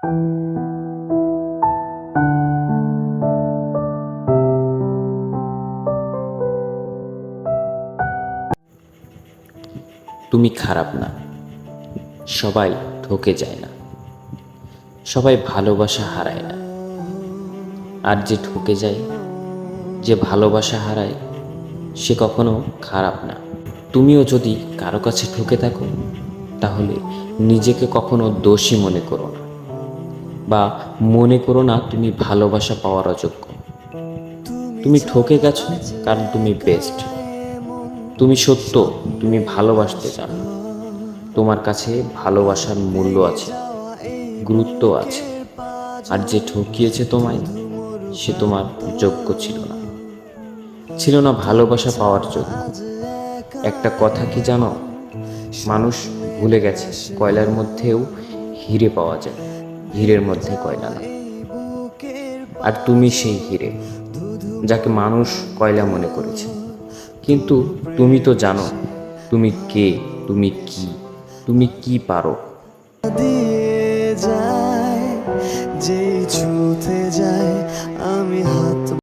তুমি খারাপ না। সবাই ঠকে যায় না। সবাই ভালোবাসা হারায় না। আর যে ঠকে যায়, যে ভালোবাসা হারায়, সে কখনো খারাপ না। তুমিও যদি কারও কাছে ঠকে থাকো, তাহলে নিজেকে কখনো দোষী মনে করো না। বা মনে করো না তুমি ভালোবাসা পাওয়ার অযোগ্য। তুমি ঠকে গেছো কারণ তুমি বেস্ট তুমি সত্য, তুমি ভালোবাসতে জানো তোমার কাছে ভালোবাসার মূল্য আছে, গুরুত্ব আছে। আর যে ঠকিয়েছে তোমায়, সে তোমার যোগ্য ছিল না। ছিল না ভালোবাসা পাওয়ার যোগ্য। একটা কথা কি জানো? মানুষ ভুলে গেছে, কয়লার মধ্যেও হিরে পাওয়া যায়। হীরের মধ্যে কয়লা না আর তুমি সেই হীরে, যাকে মানুষ কয়লা মনে করেছে। কিন্তু তুমি তো জানো, তুমি কে, তুমি কি তুমি কি পারো। যায় যে ছুঁতে যায়